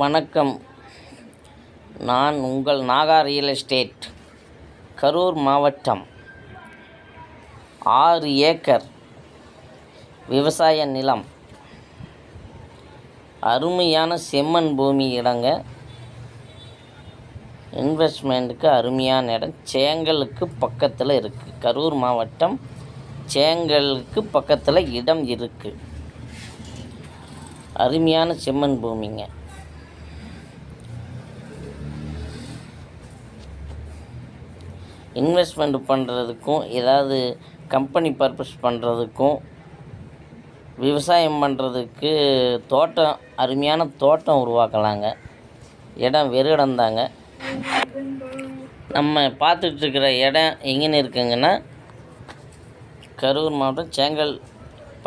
வணக்கம். நான் உங்கள் நாகா ரியல் எஸ்டேட் கரூர் மாவட்டம். ஆறு ஏக்கர் விவசாய நிலம். அருமையான செம்மண் பூமி இடங்க. இன்வெஸ்ட்மெண்ட்டுக்கு அருமையான இடம். சேங்கலுக்கு பக்கத்தில் இருக்குது கரூர் மாவட்டம் சேங்கலுக்கு பக்கத்தில் இடம் இருக்குது அருமையான செம்மண் பூமிங்க. இன்வெஸ்ட்மெண்ட் பண்ணுறதுக்கும் ஏதாவது கம்பெனி பர்பஸ் பண்ணுறதுக்கும் விவசாயம் பண்ணுறதுக்கு தோட்டம் அருமையான தோட்டம் உருவாக்கலாங்க. இடம் வெறு இடம்தாங்க நம்ம பார்த்துட்ருக்கிற இடம் எங்கேன்னு இருக்குங்கன்னா கரூர் மாவட்டம் சேங்கல்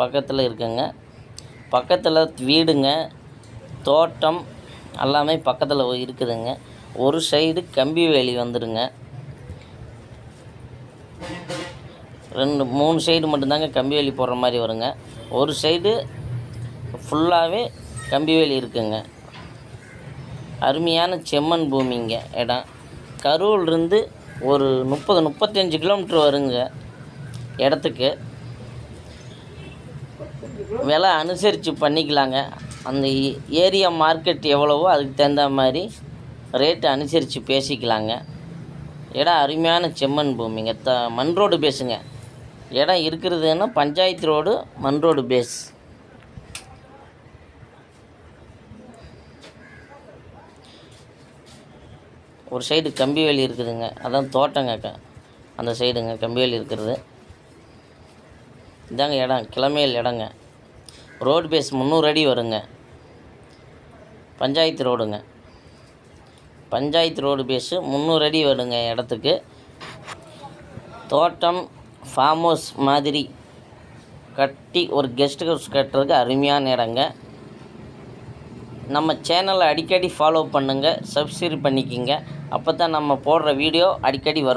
பக்கத்தில் இருக்குங்க. பக்கத்தில் வீடுங்க தோட்டம் எல்லாமே பக்கத்தில் இருக்குதுங்க. ஒரு சைடு கம்பி வேலி வந்துடுங்க ரெண்டு மூணு சைடு மட்டும்தாங்க கம்பி வேலி போடுற மாதிரி வருங்க. ஒரு சைடு ஃபுல்லாகவே கம்பி வேலி இருக்குங்க. அருமையான செம்மண் பூமிங்க இடம். கரூர்லேருந்து ஒரு முப்பது முப்பத்தஞ்சு கிலோமீட்ரு வருங்க இடத்துக்கு. விலை அனுசரித்து பண்ணிக்கலாங்க. அந்த ஏரியா மார்க்கெட் எவ்வளவோ அதுக்கு தகுந்த மாதிரி ரேட்டு அனுசரித்து பேசிக்கலாங்க. இடம் அருமையான செம்மண் பூமிங்க. த மண் ரோடு பேசுங்க. இடம் இருக்கிறதுன்னா பஞ்சாயத்து ரோடு மண் ரோடு பேஸ் ஒரு சைடு கம்பி வேலி இருக்குதுங்க. அதான் தோட்டங்க அந்த சைடுங்க கம்பி வேலி இருக்கிறது. இதாங்க இடம். கிளமையில் இடங்க. ரோடு பேஸ் முந்நூறு அடி வருங்க. பஞ்சாயத்து ரோடுங்க. பஞ்சாயத்து ரோடு பேஸு முந்நூறு அடி வருங்க இடத்துக்கு. தோட்டம் ஃபார்ம் ஹவுஸ் மாதிரி கட்டி ஒரு கெஸ்ட் ஹவுஸ் கட்டுறதுக்கு அருமையான இடங்க நம்ம சேனலை அடிக்கடி ஃபாலோ பண்ணுங்கள் சப்ஸ்கிரைப் பண்ணிக்கிங்க. அப்போ தான் நம்ம போடுற வீடியோ அடிக்கடி வரும்.